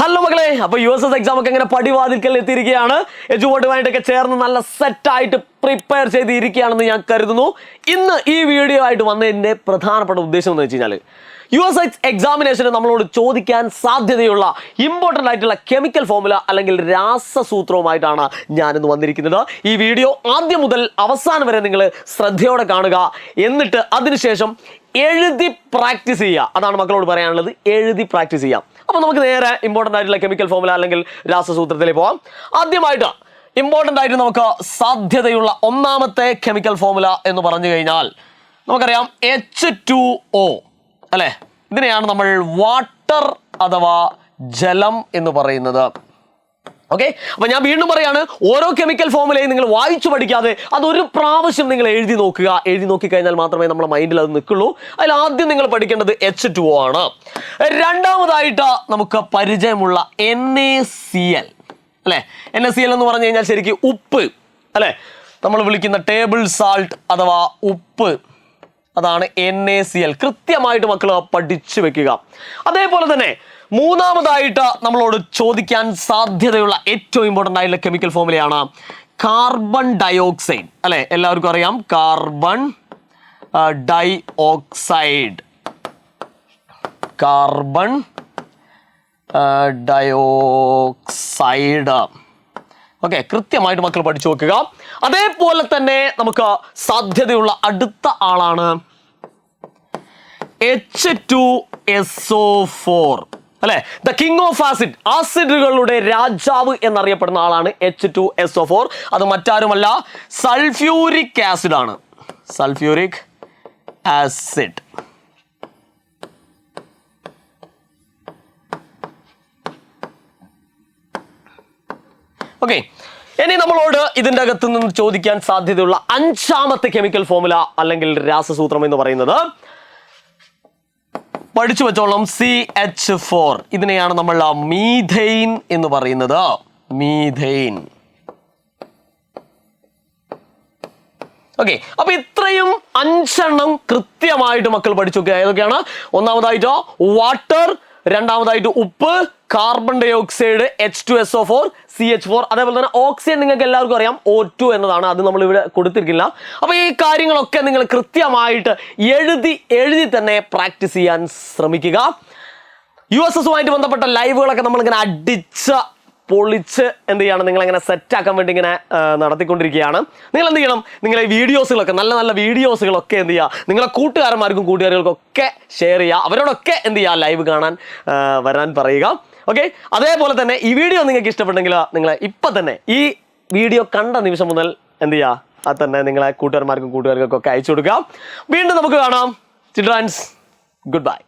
Hello മകളെ അപ്പൊ U S S exam ഒക്കെ ഇങ്ങനെ പടിവാതിൽക്കൽ എത്തിയിരിക്കുകയാണ്. എജുവോട്ടുമായിട്ടൊക്കെ ചേർന്ന് നല്ല സെറ്റായിട്ട് പ്രിപ്പയർ ചെയ്തിരിക്കുകയാണെന്ന് ഞാൻ കരുതുന്നു. ഇന്ന് ഈ വീഡിയോ ആയിട്ട് വന്ന എന്റെ പ്രധാനപ്പെട്ട ഉദ്ദേശം എന്ന് വെച്ച് കഴിഞ്ഞാൽ യു എസ് എക്സ് എക്സാമിനേഷന് നമ്മളോട് ചോദിക്കാൻ സാധ്യതയുള്ള ഇമ്പോർട്ടന്റ് ആയിട്ടുള്ള കെമിക്കൽ ഫോമുല അല്ലെങ്കിൽ രാസസൂത്രവുമായിട്ടാണ് ഞാനിന്ന് വന്നിരിക്കുന്നത്. ഈ വീഡിയോ ആദ്യം മുതൽ അവസാനം വരെ നിങ്ങൾ ശ്രദ്ധയോടെ കാണുക. എന്നിട്ട് അതിനുശേഷം എഴുതി പ്രാക്ടീസ് ചെയ്യുക. അതാണ് മക്കളോട് പറയാനുള്ളത്. എഴുതി പ്രാക്ടീസ് ചെയ്യാം അപ്പോൾ നമുക്ക് നേരെ ഇമ്പോർട്ടന്റ് ആയിട്ടുള്ള കെമിക്കൽ ഫോമുല അല്ലെങ്കിൽ രാസസൂത്രത്തിലേക്ക് പോവാം. ആദ്യമായിട്ട് ഇമ്പോർട്ടന്റ് ആയിട്ട് നമുക്ക് സാധ്യതയുള്ള ഒന്നാമത്തെ കെമിക്കൽ ഫോമുല എന്ന് പറഞ്ഞു കഴിഞ്ഞാൽ നമുക്കറിയാം എച്ച് ടു ഒ അല്ലേ? ഇതിനെയാണ് നമ്മൾ വാട്ടർ അഥവാ ജലം എന്ന് പറയുന്നത്. ഓക്കെ അപ്പൊ ഞാൻ വീണ്ടും പറയാണ് ഓരോ കെമിക്കൽ ഫോമുലയും നിങ്ങൾ വായിച്ചു പഠിക്കാതെ അതൊരു പ്രാവശ്യം നിങ്ങൾ എഴുതി നോക്കുക. എഴുതി നോക്കി കഴിഞ്ഞാൽ മാത്രമേ നമ്മുടെ മൈൻഡിൽ അത് നിൽക്കുള്ളൂ. അതിൽ ആദ്യം നിങ്ങൾ പഠിക്കേണ്ടത് എച്ച് ടു ആണ്. രണ്ടാമതായിട്ട് നമുക്ക് പരിചയമുള്ള എൻ എ സി എൽ അല്ലെ? എൻ എസ് സി എൽ എന്ന് പറഞ്ഞു കഴിഞ്ഞാൽ ശരിക്കും ഉപ്പ്. അല്ലെ? നമ്മൾ വിളിക്കുന്ന ടേബിൾ സാൾട്ട് അഥവാ ഉപ്പ്. അതാണ് എൻ എ സി എൽ കൃത്യമായിട്ട് മക്കൾ പഠിച്ചു വെക്കുക. അതേപോലെ തന്നെ മൂന്നാമതായിട്ട് നമ്മളോട് ചോദിക്കാൻ സാധ്യതയുള്ള ഏറ്റവും ഇമ്പോർട്ടന്റ് ആയിട്ടുള്ള കെമിക്കൽ ഫോമിലെയാണ് കാർബൺ ഡയോക്സൈഡ് അല്ലെ? എല്ലാവർക്കും അറിയാം. Carbon dioxide carbon dioxide okay കൃത്യമായിട്ട് മക്കൾ പഠിച്ചു നോക്കുക. അതേപോലെ തന്നെ നമുക്ക് സാധ്യതയുള്ള അടുത്ത ആളാണ് H two S O four അല്ലെ? ദ കിങ് ഓഫ് ആസിഡ് ആസിഡുകളുടെ രാജാവ് എന്നറിയപ്പെടുന്ന ആളാണ് H two S O four അത് മറ്റാരുമല്ല സൾഫ്യൂരിക് ആസിഡ് ആണ്. സൾഫ്യൂരിക് ആസിഡ് ഓക്കെ ഇനി നമ്മളോട് ഇതിന്റെ അകത്ത് നിന്ന് ചോദിക്കാൻ സാധ്യതയുള്ള അഞ്ചാമത്തെ കെമിക്കൽ ഫോമുല അല്ലെങ്കിൽ രാസസൂത്രം എന്ന് പറയുന്നത് പഠിച്ചു വെച്ചോളം. സി എച്ച് ഫോർ ഇതിനെയാണ് നമ്മൾ മീഥെയിൻ എന്ന് പറയുന്നത്. മീഥെയിൻ ഓക്കെ അപ്പൊ ഇത്രയും അഞ്ചെണ്ണം കൃത്യമായിട്ട് മക്കൾ പഠിച്ചു. ഏതൊക്കെയാണ്? ഒന്നാമതായിട്ടോ വാട്ടർ രണ്ടാമതായിട്ട് ഉപ്പ് carbon dioxide H two S O four C H four അതേപോലെ തന്നെ ഓക്സിജൻ നിങ്ങൾക്ക് എല്ലാവർക്കും അറിയാം ഒ ടു എന്നതാണ് അത് നമ്മൾ ഇവിടെ കൊടുത്തിരിക്കില്ല. അപ്പോൾ ഈ കാര്യങ്ങളൊക്കെ നിങ്ങൾ കൃത്യമായിട്ട് എഴുതി എഴുതി തന്നെ പ്രാക്ടീസ് ചെയ്യാൻ ശ്രമിക്കുക. യു എസ് എസുമായിട്ട് ബന്ധപ്പെട്ട ലൈവുകളൊക്കെ നമ്മളിങ്ങനെ അടിച്ച് പൊളിച്ച് എന്ത് ചെയ്യണം? നിങ്ങളങ്ങനെ സെറ്റാക്കാൻ വേണ്ടി ഇങ്ങനെ നടത്തിക്കൊണ്ടിരിക്കുകയാണ്. നിങ്ങൾ എന്ത് ചെയ്യണം? നിങ്ങളെ വീഡിയോസുകളൊക്കെ നല്ല നല്ല വീഡിയോസുകളൊക്കെ എന്ത് ചെയ്യുക? നിങ്ങളെ കൂട്ടുകാരന്മാർക്കും കൂട്ടുകാരികൾക്കൊക്കെ ഷെയർ ചെയ്യുക. അവരോടൊക്കെ എന്ത് ചെയ്യുക? ലൈവ് കാണാൻ വരാൻ പറയുക. ഓക്കെ അതേപോലെ തന്നെ ഈ വീഡിയോ നിങ്ങൾക്ക് ഇഷ്ടപ്പെട്ടെങ്കിൽ നിങ്ങൾ ഇപ്പം തന്നെ ഈ വീഡിയോ കണ്ട നിമിഷം മുതൽ എന്ത് ചെയ്യുക? അത് തന്നെ നിങ്ങളെ കൂട്ടുകാരന്മാർക്കും കൂട്ടുകാർക്കൊക്കെ അയച്ചു കൊടുക്കുക. വീണ്ടും നമുക്ക് കാണാം. Children's good bye